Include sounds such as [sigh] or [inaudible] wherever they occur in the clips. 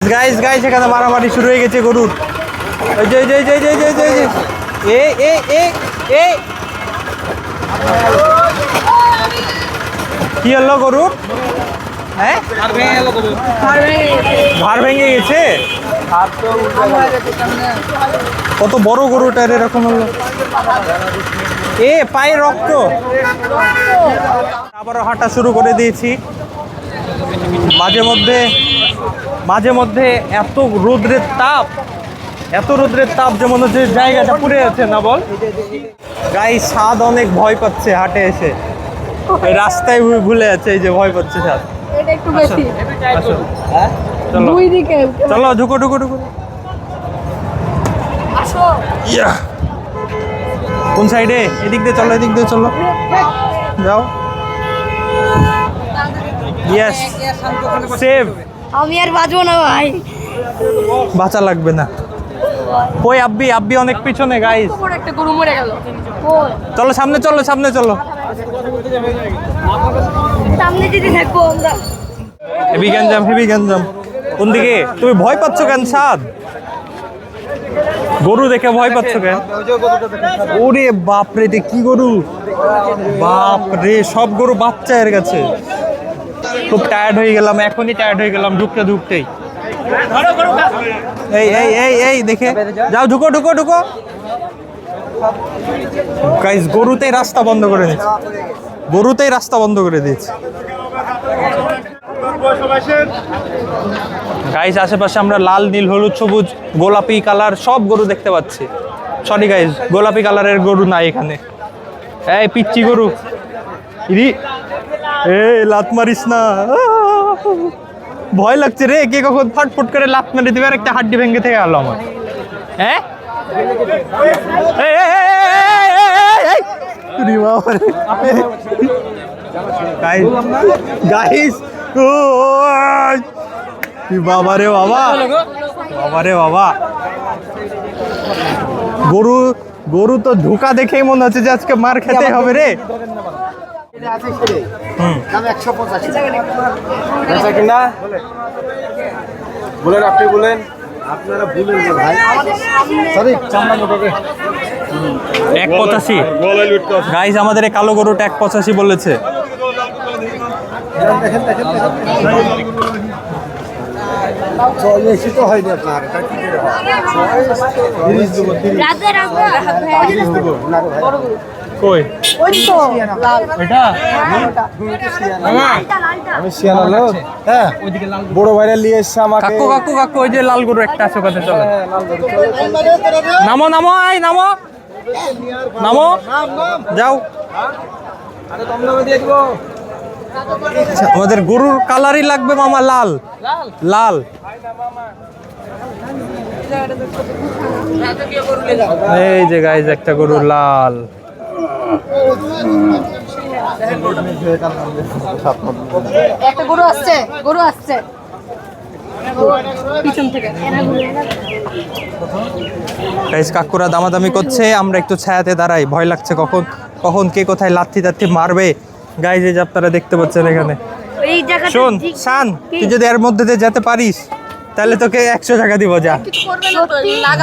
Guys guys এখানে মারামারি শুরু হয়ে গেছে গরুর। ওই যে ওই যে ওই যে ওই যে ওই যে, ওই যে। এ এ এ এ। কি হলো গরুর? হ্যাঁ? ঘাড় ভেঙে গেছে। কত বড় গরুটার এরকম হলো। এ পায়ে রক্ত। আবারও হাঁটা শুরু করে দিয়েছি। মাঝে মধ্যে মাঝে মধ্যে এত রোদ্রের তাপ এত রোদ্রের তাপ যে মনে হচ্ছে জায়গাটা পুড়ে আছে না বল? গাই স্বাদ অনেক ভয় পাচ্ছে হাটে এসে। রাস্তায় ভুলে আছে এই যে ভয় পাচ্ছে স্বাদ। আসো চলো। ঢুকো ঢুকো ঢুকো। ইয়া। কোন সাইডে? এদিক দিয়ে চলো এদিক দিয়ে চলো। যাও। ইয়েস সেভ আমি আর বাঁচবো না ভাই। বাঁচা লাগবে না। ওই আব্বি আব্বি অনেক পিছনে গাইস বড় একটা গরু মরে গেল। চলো সামনে চলো সামনে চলো। সামনে যদি থাকব আমরা। হেভি গ্যাঞ্জাম হেভি গ্যাঞ্জাম। কোন দিকে তুমি ভয় পাচ্ছ কেন সাদ? গরু দেখে ভয় পাচ্ছ কেন? ওরে বাপ রে এটা কি গরু? বাপ রে সব গরু বাচ্চা এর কাছে খুব টায়ার্ড হয়ে গেলাম, এখনই টায়ার্ড হয়ে গেলাম, ঢুকতে ঢুকতেই। এই এই এই এই, দেখে। যাও, ঢুকো ঢুকো ঢুকো। গাইস গরুতেই রাস্তা বন্ধ করে দিয়েছে। গরুতেই রাস্তা বন্ধ করে দিয়েছে। গাইস আশেপাশে আমরা লাল, নীল, হলুদ, সবুজ, গোলাপি কালার সব গরু দেখতে পাচ্ছি। সরি গাইস গোলাপি কালারের গরু নাই এখানে। এই, পিচ্চি গরু। ইরি এ লাত মারিস না! ভয় লাগছে রে কে কখন ফটফট করে লাত মেরে দিবে আর একটা হাড্ডি ভেঙে থেকে গেল আমার হ্যাঁ। গাইস বাবা রে বাবা বাবা রে বাবা গরু গরু তো ঢোকা দেখেই মনে হচ্ছে যে আজকে মার খেতে হবে রে বেচা কিনা? বলেন আপনি বলেন। আপনারা বলেন যে ভাই। সরি। চামড়া মোটাকে এক পঁচাশি। গাইস আমাদের এই কালো গরুটা এক পঁচাশি বলেছে। আপনার কই? ওই তো লাল লালটা আমি শিয়ানা লোক। হ্যাঁ বড় ভাইরা নিয়ে এসছে আমাকে। কাকু কাকু কাকু ওই যে লাল গরু একটা আছে ওখানে চলে। হ্যাঁ, গরু। নামো নামো আই নামো। নামো। যাও। আমাদের গরুর কালারই লাগবে মামা লাল। লাল। এই যে গাইজ একটা গরু লাল। একটা গরু আসছে গরু আসছে। পিছন থেকে। গাইজ কাকুরা দামাদামি করছে আমরা একটু ছায়াতে দাঁড়াই ভয় লাগছে কখন কখন কে কোথায় লাথি টাথি মারবে। গাইজ এই যে আপনারা দেখতে পাচ্ছেন এখানে। শোন শান তুই যদি এর মধ্যে দিয়ে যেতে পারিস তাহলে তোকে একশো টাকা দিব যা।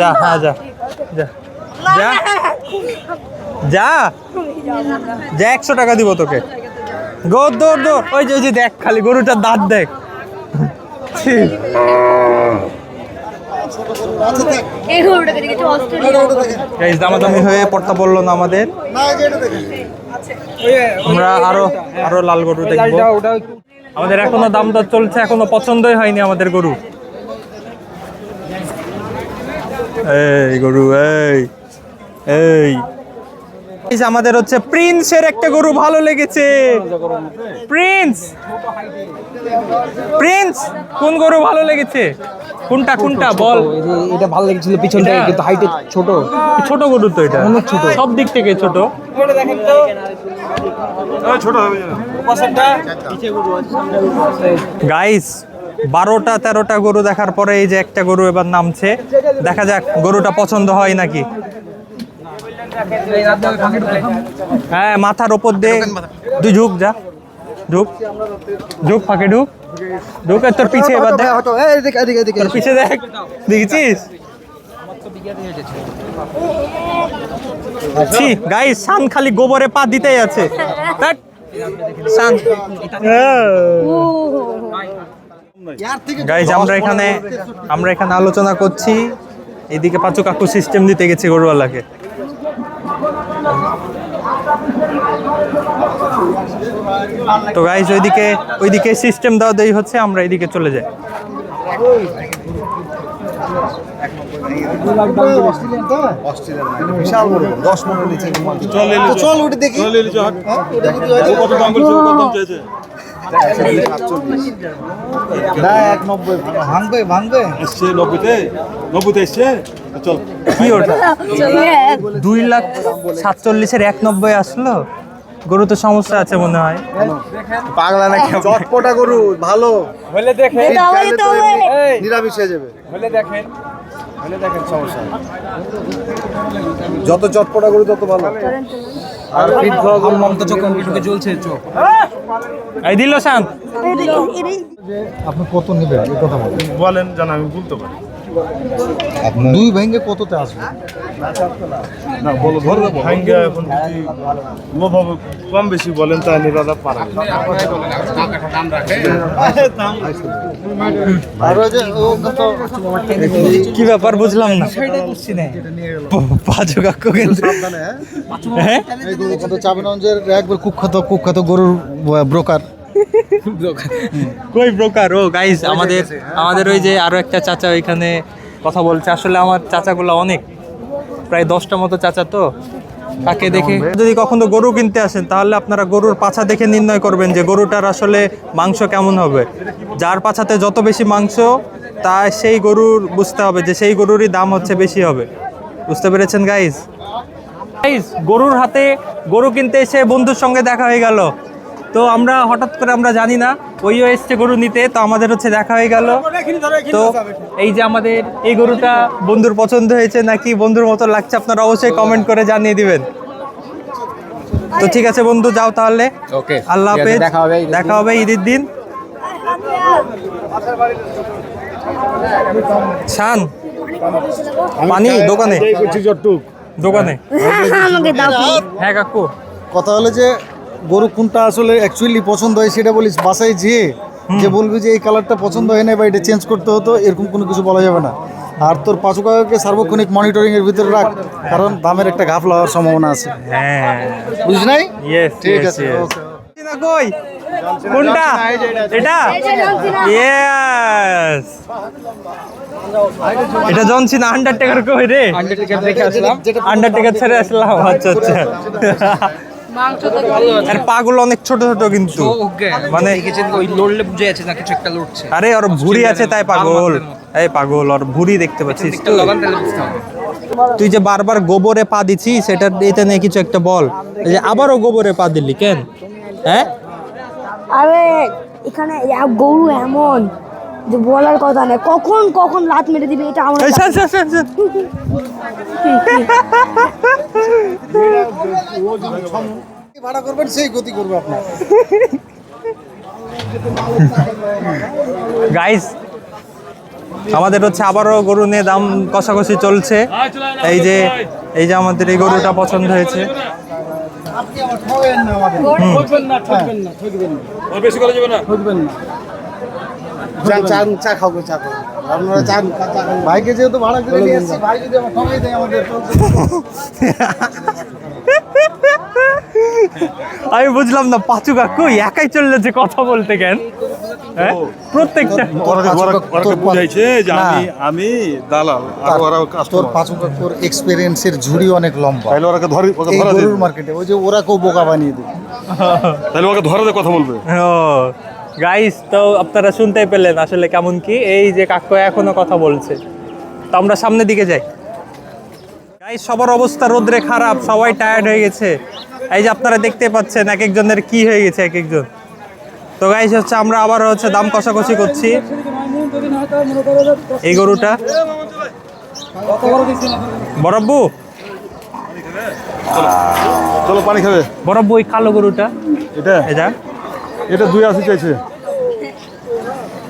যা হ্যাঁ যা। যা। যা। যা। যা একশো টাকা দিব তোকে। গোর দৌড় দৌড়। ওই যে ওই যে দেখ খালি গরুটার দাঁত দেখ। দামাদামি হয়ে পড়তা পড়ল না আমাদের। আমরা আরও আরও লাল গরু দেখব। আমাদের এখনও দাম দর চলছে এখনও পছন্দই হয়নি আমাদের গরু। এই গরু এই এই। আমাদের হচ্ছে প্রিন্সের একটা গরু ভালো লেগেছে। প্রিন্স! প্রিন্স কোন গরু ভালো লেগেছে? কোনটা কোনটা? বল। এটা ভালো লেগেছিল পিছনটা? কিন্তু হাইটে ছোট। ছোট গরু তো এটা। অনেক ছোট। সব দিক থেকে ছোট। গাইস বারোটা তেরোটা গরু দেখার পরে এই যে একটা গরু এবার নামছে। দেখা যাক গরুটা পছন্দ হয় নাকি। হ্যাঁ মাথার ওপর দিয়ে তুই ঝুঁক যা ঢুক ঢুক ফাঁকে ঢুক ঢুক তোর পিছে এবার দেখ। তোর পিছে দেখ দেখেছিস? ছি গাইস সান খালি গোবরে পা দিতেই আছে। সান গাইজ আমরা এখানে আমরা এখানে আলোচনা করছি। এদিকে পাঁচু কাকু সিস্টেম দিতে গেছে গরুওয়ালাকে। তো গাইজ ওইদিকে ওইদিকে সিস্টেম দেওয়া দেই হচ্ছে আমরা এদিকে চলে যাই। বিশাল বড় দশ পনেরো নিচে চল উঠে দেখি। কত দাম বলছে কত দাম চাইছে? না এক নব্বই ভাঙবে ভাঙবে। এসছে নব্বইতে? নব্বইতে এসছে? চল। কি ওটা? [laughs] দুই লাখ সাতচল্লিশের এক নব্বই আসলো? গরু তো সমস্যা আছে মনে হয়। পাগলা নাকি চটপটা গরু ভালো। যেতে হবে নিরামিষ হয়ে যাবে। হলে দেখেন। হলে দেখেন সমস্যা। যত চটপটা গরু তত ভালো। আর ফিট খাওয়া গরু মমতা চোখ ঢুকে জ্বলছে চোখ। এই দিল শান্ত। আপনি কত নেবেন? এই কথা বলেন। বলেন জান আমি বলতে পারি। দুই ভেঙে কততে আসবে? না বলো ধরো ভাঙ্গা এখন যদি লোভ হবে কম বেশি বলেন তাই নিরালা পারা আর ওই যে ও কত কি ব্যাপার বুঝলাম না। পাঁচু কাকু কিন্তু হ্যাঁ? এই গরু কত চাবিনগঞ্জের একবার কুখ্যাত কুখ্যাত গরুর ব্রোকার। কই ব্রোকার? ও গাইস আমাদের আমাদের ওই যে আরও একটা চাচা ওইখানে কথা বলছে। আসলে আমার চাচাগুলো অনেক। প্রায় দশটা মতো চাচা তো। তাকে দেখে যদি কখনো গরু কিনতে আসেন তাহলে আপনারা গরুর পাছা দেখে নির্ণয় করবেন যে গরুটার আসলে মাংস কেমন হবে। যার পাছাতে যত বেশি মাংস তা সেই গরুর বুঝতে হবে যে সেই গরুরই দাম হচ্ছে বেশি হবে। বুঝতে পেরেছেন গাইজ গাইজ গরুর হাতে গরু কিনতে এসে বন্ধুর সঙ্গে দেখা হয়ে গেল। তো আমরা হঠাৎ করে আমরা জানি না ওইও এসছে গরু নিতে তো আমাদের হচ্ছে দেখা হয়ে গেল। তো এই যে আমাদের এই গরুটা বন্ধুর পছন্দ হয়েছে নাকি বন্ধুর মতো লাগছে আপনারা অবশ্যই কমেন্ট করে জানিয়ে দিবেন। তো ঠিক আছে বন্ধু যাও তাহলে। ওকে আল্লাহ হাফেজ। দেখা হবে ঈদের দেখা হবে ঈদের দিন। শান পানি দোকানে। দোকানে। আমাকে দাও। হ্যাঁ কাকু। কথা হলো যে গরু কোনটা আসলে অ্যাকচুয়ালি পছন্দ হয় সেটা বলিস বাসায় যেয়ে যে বলবি যে এই কালারটা পছন্দ হয় না বা এটা চেঞ্জ করতে হতো এরকম কোনো কিছু বলা যাবে না। আর তোর পাঁচু কাকাকে সার্বক্ষণিক মনিটরিং এর ভিতরে রাখ কারণ দামের একটা ঘাপলা হওয়ার সম্ভাবনা আছে। হ্যাঁ। বুঝিস নাই? ঠিক আছে কই? কোনটা? এটা? ইয়েস এটা জনসিনা আন্ডারটেকার কই রে? আন্ডারটেকার দেখে আসলাম। আন্ডারটেকার ছেড়ে আসলাম। আচ্ছা আচ্ছা। আর পাগুলো অনেক ছোট ছোট কিন্তু। মানে- ওই লড়লে বুঝে যাচ্ছে না কিছু একটা লড়ছে। আরে ওর ভুড়ি আছে তাই পাগল। এই পাগল ওর ভুড়ি দেখতে পাচ্ছিস তুই? যে বারবার গোবরে পা দিছিস সেটা এটা নিয়ে কিছু একটা বল। এই যে আবারও গোবরে পা দিলি কেন? হ্যাঁ? আরে এখানে গরু এমন। যে বলার কথা নেই কখন কখন লাত মেরে দিবে এটা আমার। ভাড়া করবেন সেই গতি করবে আপনার গাইস আমাদের হচ্ছে আবারও গরু নিয়ে দাম কষাকষি চলছে। এই যে এই যে আমাদের এই গরুটা পছন্দ হয়েছে। বেশি করা যাবে না। চা চা চা খাব চা খাব। আপনারা চা চা খান। ভাইকে যেহেতু ভাড়া করে নিয়ে এসেছি ভাই যদি আমার ঠকাই দেয় আমাদের আমি বুঝলাম না পাঁচু কাকু একাই চললে যে কথা বলতে কেন? হ্যাঁ? প্রত্যেকটা বুঝাইছে যে আমি আমি দালাল আর ওরা তোর কাস্টমার পাঁচু কাকুর এক্সপিরিয়েন্সের ঝুড়ি অনেক লম্বা। তাহলে ওরা ধরে ওকে ধরা গরুর মার্কেটে ওই যে ওরা কেউ বোকা বানিয়ে দেবে। তাহলে ওকে ধরে কথা বলবে। ও। গাইস তো আপনারা শুনতেই পেলেন আসলে কেমন কি? এই যে কাকু এখনও কথা বলছে। তো আমরা সামনের দিকে যাই। গাইস সবার অবস্থা রোদ্রে খারাপ সবাই টায়ার্ড হয়ে গেছে। এই যে আপনারা দেখতে পাচ্ছেন এক একজনের কি হয়ে গেছে এক একজন তো গাইস হচ্ছে আমরা আবার হচ্ছে দাম কষাকষি করছি। এই গরুটা। বরব্বু চলো পানি খাবে। বরব্বু ওই কালো গরুটা। এটা? এটা? এটা দুই আশি চাইছে।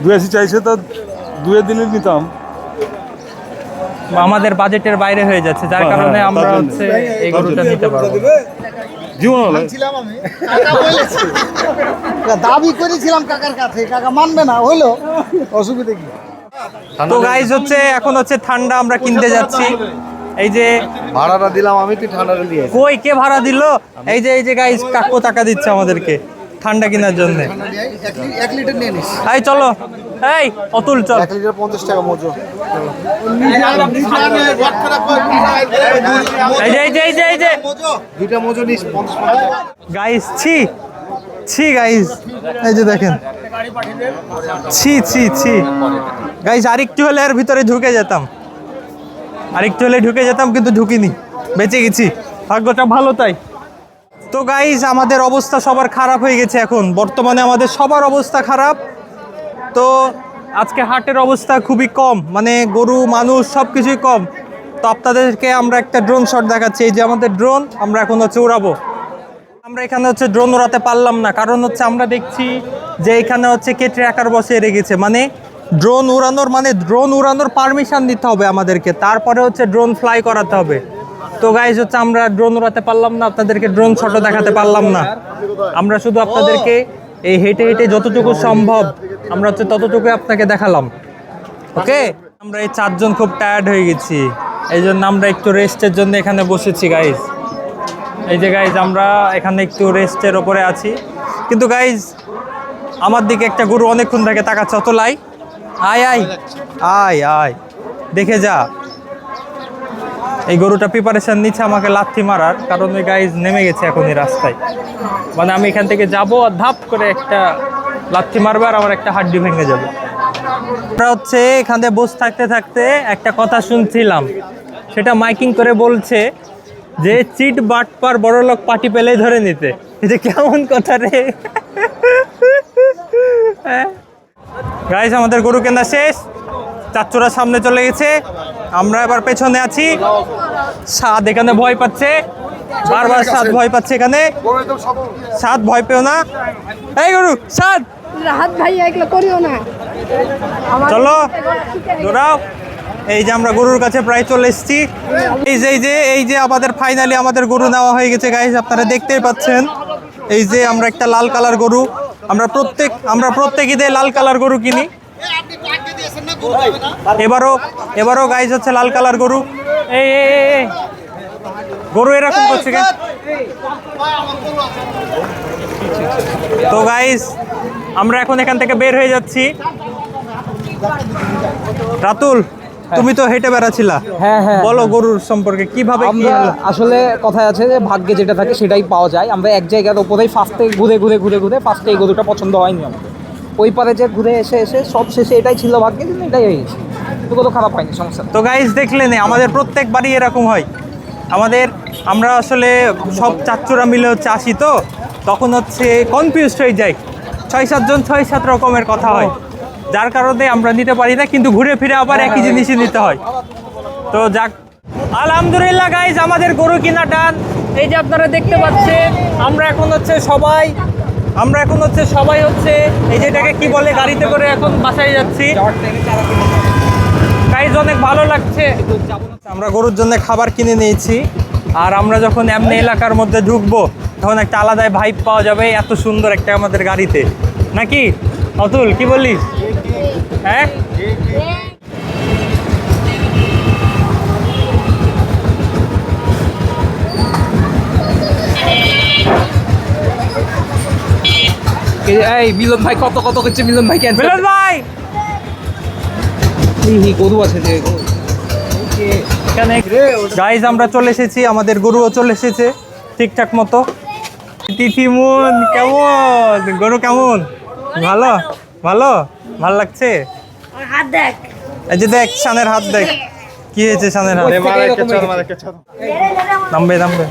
দুই আশি চাইছে তা দুয়ের দিনে নিতাম। আমাদের বাজেটের বাইরে হয়ে যাচ্ছে যার হ্যাঁ, কারণে হ্যাঁ, আমরা হচ্ছে এই গরুটা। নিতে পারব জীবন ছিলাম আমি। কাকা বলেছে। দাবি করেছিলাম কাকার কাছে কাকা মানবে না হলো অসুবিধা কি? তো গাইজ হচ্ছে এখন হচ্ছে ঠান্ডা আমরা কিনতে যাচ্ছি। এই যে ভাড়াটা দিলাম আমি তুই ঠান্ডাটা দিয়ে কই কে ভাড়া দিল? এই যে এই যে গাইজ কাকু টাকা দিচ্ছে আমাদেরকে। ঠান্ডা কেনার জন্য। এক লিটার নিয়ে নিস। এই চলো। এই অতুল চল। এক লিটার পঞ্চাশ টাকা মজো গাইস ছি ছি গাইস এই যে দেখেন। ছি ছি ছি। গাইস আরেকটু হলে এর ভিতরে ঢুকে যেতাম। আরেকটু হলে ঢুকে যেতাম কিন্তু ঢুকিনি। বেঁচে গেছি। ভাগ্যটা ভালো তাই। তো গাইজ আমাদের অবস্থা সবার খারাপ হয়ে গেছে এখন। বর্তমানে আমাদের সবার অবস্থা খারাপ। তো আজকে হাটের অবস্থা খুবই কম। মানে গরু, মানুষ সব কিছুই কম। তো আপনাদেরকে আমরা একটা ড্রোন শট দেখাচ্ছি। এই যে আমাদের ড্রোন আমরা এখন হচ্ছে উড়াবো। আমরা এখানে হচ্ছে ড্রোন উড়াতে পারলাম না। কারণ হচ্ছে আমরা দেখছি যে এখানে হচ্ছে কে ট্র্যাকার বসে রেখেছে। মানে ড্রোন উড়ানোর মানে ড্রোন উড়ানোর পারমিশন দিতে হবে আমাদেরকে। তারপরে হচ্ছে ড্রোন ফ্লাই করাতে হবে। তো গাইজ হচ্ছে আমরা ড্রোন উড়াতে পারলাম না, আপনাদেরকে ড্রোন শটও দেখাতে পারলাম না। আমরা শুধু আপনাদেরকে এই হেঁটে হেঁটে যতটুকু সম্ভব, আমরা হচ্ছে ততটুকু আপনাকে দেখালাম। ওকে আমরা এই চারজন খুব টায়ার্ড হয়ে গেছি। এই জন্য আমরা একটু রেস্টের জন্য এখানে বসেছি গাইজ এই যে গাইজ আমরা এখানে একটু রেস্টের ওপরে আছি। কিন্তু গাইজ আমার দিকে একটা গরু অনেকক্ষণ থেকে তাকাচ্ছে অত লাই আয় আয়। আয় আয়। দেখে যা। এই গরুটা প্রিপারেশান নিচ্ছে আমাকে লাথি মারার, কারণ ওই গাইজ নেমে গেছে এখন এই রাস্তায়। মানে আমি এখান থেকে যাব আর ধাপ করে একটা লাথি মারবে আর আমার একটা হাড্ডি ভেঙে যাবে। আমরা হচ্ছে এখানে বসে থাকতে থাকতে একটা কথা শুনছিলাম। সেটা মাইকিং করে বলছে যে, চিট বাটপার বড় লোক পার্টি পেলেই ধরে নিতে। এটা কেমন কথা রে। গাইস আমাদের গরু কেনা শেষ। চাচ্চুরা সামনে চলে গেছে। আমরা এবার পেছনে আছি। সাদ এখানে ভয় পাচ্ছে। বারবার সাদ ভয় পাচ্ছে এখানে। সাদ ভয় পেও না। এই গরু সাদ! রাহাত ভাই এগুলো করিও না। চলো দৌড়াও। এই যে আমরা গরুর কাছে প্রায় চলে এসেছি। এই যে এই যে এই যে আমাদের ফাইনালি আমাদের গরু নেওয়া হয়ে গেছে গাইজ আপনারা দেখতেই পাচ্ছেন। এই যে আমরা একটা লাল কালার গরু। আমরা প্রত্যেক আমরা প্রত্যেক ঈদে লাল কালার গরু কিনি। এবারও এবারও গাইজ হচ্ছে লাল কালার গরু। এই। গরু এরকম করছে কেন তো গাইজ আমরা এখন এখান থেকে বের হয়ে যাচ্ছি। রাতুল তুমি তো হেঁটে বেড়াছিলা। হ্যাঁ হ্যাঁ বলো গরুর সম্পর্কে কীভাবে আমরা আসলে কথায় আছে যে ভাগ্যে যেটা থাকে সেটাই পাওয়া যায়। আমরা এক জায়গার ওপরেই ফার্স্টে ঘুরে ঘুরে ঘুরে ঘুরে ফার্স্টে এই গরুটা পছন্দ হয়নি আমাদের ওই পারে যে ঘুরে এসে এসে সব শেষে এটাই ছিল ভাগ্যে কিন্তু এটাই হয়ে গেছে। তো কত খারাপ হয়নি সমস্যা তো গাইজ দেখলেন আমাদের প্রত্যেকবারই এরকম হয়। আমাদের আমরা আসলে সব চাচ্চুরা মিলে হচ্ছে আসি তো তখন হচ্ছে কনফিউজড হয়ে যাই। ছয় সাতজন ছয় সাত রকমের কথা হয়। যার কারণে আমরা নিতে পারি না কিন্তু ঘুরে ফিরে আবার একই জিনিসই নিতে হয়। তো যাক। আলহামদুলিল্লাহ গাইজ আমাদের গরু কিনা টান এই যে আপনারা দেখতে পাচ্ছেন আমরা এখন হচ্ছে সবাই আমরা এখন হচ্ছে সবাই হচ্ছে এই যেটাকে কি বলে, গাড়িতে করে এখন বাসায় যাচ্ছি। গাইজ অনেক ভালো লাগছে। আমরা গরুর জন্য খাবার কিনে নিয়েছি। আর আমরা যখন এমনি এলাকার মধ্যে ঢুকবো, তখন একটা আলাদাই ভাইব পাওয়া যাবে, এত সুন্দর একটা আমাদের গাড়িতে। নাকি? অতুল, কি বলিস হ্যাঁ? এই মিলন ভাই কত কত করছে মিলন ভাই ক্যান্সেল মিলন ভাই! গরু আছে যে এখানে গাইজ আমরা চলে এসেছি আমাদের গরুও চলে এসেছে ঠিকঠাক মতো। তিথিমুন কেমন? গরু কেমন? ভালো? ভালো? ভালো লাগছে? হাত দেখ। এই যে দেখ শানের হাত দেখ। কি হয়েছে শানের হাত? নামবে নামবে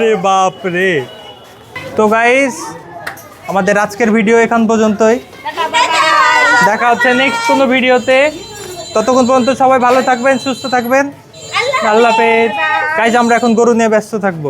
রে বাপ রে তো গাইজ আমাদের আজকের ভিডিও এখান পর্যন্তই। দেখা হচ্ছে নেক্সট কোনো ভিডিওতে ততক্ষণ পর্যন্ত সবাই ভালো থাকবেন, সুস্থ থাকবেন। আল্লাহ হাফেজ। গাইজ আমরা এখন গরু নিয়ে ব্যস্ত থাকব।